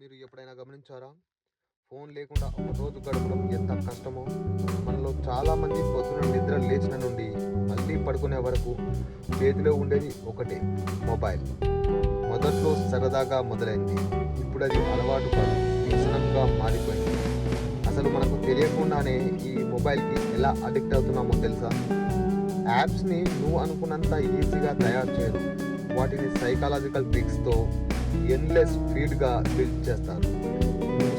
మీరు ఎప్పుడైనా గమనించారా? ఫోన్ లేకుండా ఒక రోజు గడపడం ఎంత కష్టమో? మనలో చాలామంది పొద్దున నిద్ర లేచిన నుండి మళ్ళీ పడుకునే వరకు చేతిలో ఉండేది ఒకటే మొబైల్. మొదట్లో సరదాగా మొదలైంది. ఇప్పుడు అది అలవాటుగా వ్యసనంగా మారిపోయింది. అసలు మనకు తెలియకుండానే ఈ మొబైల్కి ఎలా అడిక్ట్ అవుతున్నామో తెలుసా? యాప్స్ని నువ్వు అనుకున్నంత ఈజీగా తయారు చేయరు. వాటిని సైకాలజికల్ ట్రిక్స్తో ఎన్లెస్ ఫీడ్గా బిల్డ్ చేస్తారు.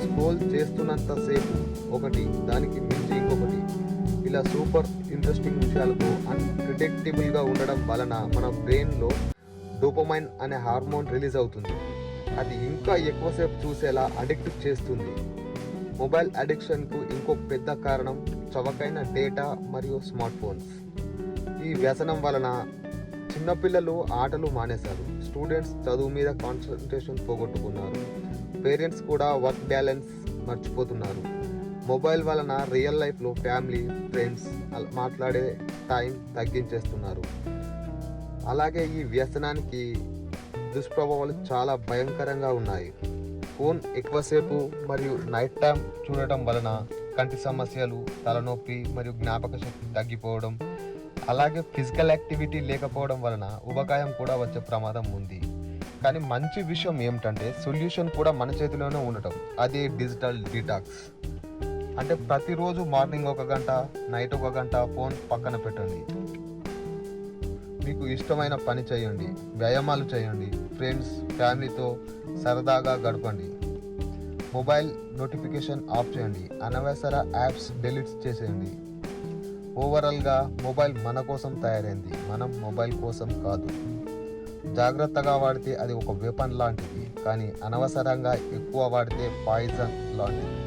స్క్రోల్ చేస్తున్నంతసేపు ఒకటి దానికి మించి ఇంకొకటి. ఇలా సూపర్ ఇంట్రెస్టింగ్ విషయాలకు అన్ప్రిడిక్టబుల్గా ఉండడం వలన మన బ్రెయిన్లో డోపమైన్ అనే హార్మోన్ రిలీజ్ అవుతుంది. అది ఇంకా ఎక్కువసేపు చూసేలా అడిక్ట్ చేస్తుంది. మొబైల్ అడిక్షన్కు ఇంకో పెద్ద కారణం చవకైన డేటా మరియు స్మార్ట్ ఫోన్స్ ఈ వ్యసనం వలన చిన్నపిల్లలు ఆటలు మానేశారు. స్టూడెంట్స్ చదువు మీద కాన్సన్ట్రేషన్ పోగొట్టుకున్నారు. పేరెంట్స్ కూడా వర్క్ బ్యాలెన్స్ మర్చిపోతున్నారు. మొబైల్ వలన రియల్ లైఫ్లో ఫ్యామిలీ ఫ్రెండ్స్ మాట్లాడే టైం తగ్గించేస్తున్నారు. అలాగే ఈ వ్యసనానికి దుష్ప్రభావాలు చాలా భయంకరంగా ఉన్నాయి. ఫోన్ ఎక్కువసేపు మరియు నైట్ టైం చూడటం వలన కంటి సమస్యలు తలనొప్పి మరియు జ్ఞాపక శక్తి తగ్గిపోవడం అలాగే ఫిజికల్ యాక్టివిటీ లేకపోవడం వలన ఉబకాయం కూడా వచ్చే ప్రమాదం ఉంది. కానీ మంచి విషయం ఏమిటంటే సొల్యూషన్ కూడా మన చేతిలోనే ఉండటం. అదే డిజిటల్ డీటాక్స్ అంటే ప్రతిరోజు మార్నింగ్ ఒక గంట నైట్ ఒక గంట ఫోన్ పక్కన పెట్టండి. మీకు ఇష్టమైన పని చేయండి వ్యాయామాలు చేయండి ఫ్రెండ్స్ ఫ్యామిలీతో సరదాగా గడపండి. మొబైల్ నోటిఫికేషన్ ఆఫ్ చేయండి అనవసర యాప్స్ డెలీట్ చేసేయండి. ఓవరాల్గా మొబైల్ మన కోసం తయారైంది. మనం మొబైల్ కోసం కాదు. జాగ్రత్తగా వాడితే అది ఒక వెపన్ లాంటిది. కానీ అనవసరంగా ఎక్కువ వాడితే పాయిజన్ లాంటిది.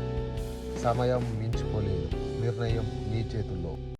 సమయం మించుకోలేదు నిర్ణయం నీ చేతుల్లో.